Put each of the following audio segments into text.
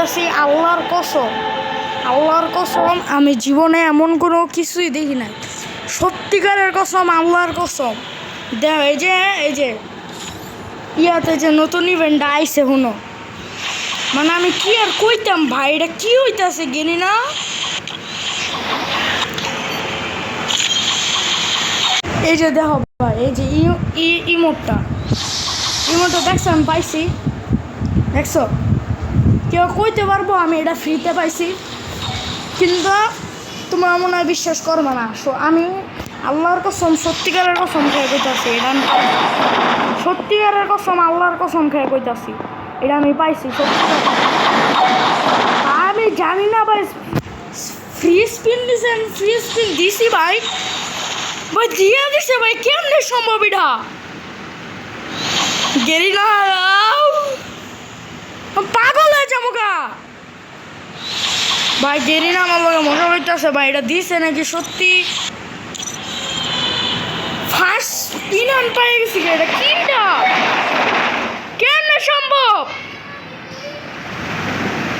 কইতাছি আল্লাহর কসম। আল্লাহর কসম, আমি জীবনে এমন কোনো কিছুই দেখি নাই। সত্যিকারের কসম, আল্লাহর কসম। দেখ, এই যে এই যে, ইয়াতে যে নতুন ইভেন্ট আইসে হুনো মানে আমি কি আর কইতাম ভাই, এটা কি হইতাছে গেনি না? এই যে দেখো ভাই, এই যে ইমোটটা। ইমোটটা দেখছ, আমি পাইছি। দেখছ? কেউ কইতে পারব, আমি এটা ফ্রিতে পাইছি। কিন্তু তোমরা মনে হয় বিশ্বাস করবে না। সো আমি আল্লাহর কসম, সত্যিকারের কসম খেয়ে কইতাছি, এটা আমি সত্যিকারের কসম, আল্লাহর কসম খেয়ে কইতাছি, এটা আমি পাইছি আমি জানি না ভাই, ফ্রি স্পিন দিছেন ফ্রি স্পিন দিছি ভাই। ভাই, দিয়া দিছে ভাই, কেমনে সম্ভব এটা? গেরি না পাগল ভাই জেরি না, আমার লগে মনে হইতেছে, ভাই, এটা দিছে নাকি সত্যি? ফার্স্ট অন সম্ভব?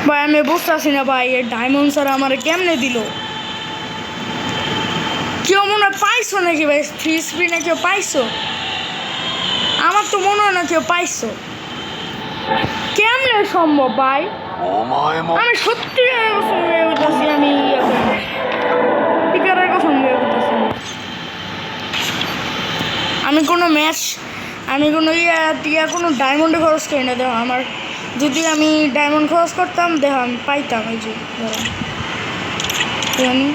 ভাই, আমি না, ভাই এর আমার কেমনে কেউ মনে হয় পাইছো নাকি ভাই? থ্রি কেউ পাইছো? আমার তো মনে হয় না কেউ পাইছো। কেমনে সম্ভব, ভাই? আমি সত্যি আমি ইয়ে সঙ্গে আমি। কোনো ম্যাচ, আমি কোনো ইয়া টিয়া কোনো ডায়মন্ডে খরচ করি না, দেখো আমার। যদি আমি ডায়মন্ড খরচ করতাম, দেখো আমি পাইতাম এই যে। জানি।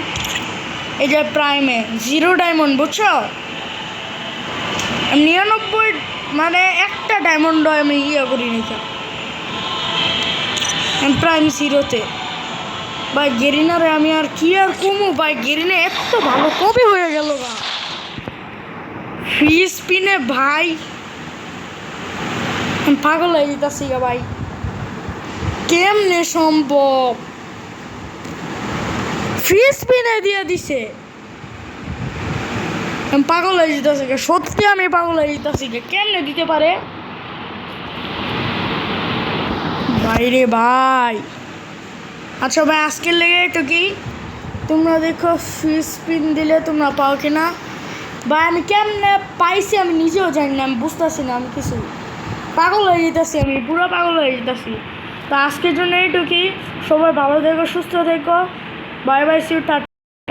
এই যে প্রাইমে জিরো ডায়মন্ড বুঝছ? নিরানব্বই মানে একটা ডায়মন্ড আমি ইয়ে করি নিতাম প্রাইম জিরোতে ভাই, গেরিনারে আমি আর কি আর কমু? ভাই, গেরিনা এত ভালো কবে হয়ে গেল বা ফ্রি স্পিনে ভাই। পাগল হয়ে যেতেছি গা, ভাই। কেমনে সম্ভব? ফ্রি স্পিনে দিয়ে দিছে। পাগল হয়ে যেতেছি সত্যি আমি পাগল হয়ে যেতেছি কেমনে দিতে পারে? বাইরে ভাই। আচ্ছা ভাই, আজকের লেগে একটু কি? তোমরা দেখো ফ্রি স্পিন দিলে তোমরা পাও কিনা। ভাই, আমি কেমনে পাইছি আমি নিজেও জানি না, আমি বুঝতেছি না, আমি কিছু পাগল হয়ে যেতেছি আমি পুরো পাগল হয়ে যেতেছি। তা আজকের জন্য এইটুকি সবাই ভালো থেকো, সুস্থ থেকো। Bye bye see you ta ta.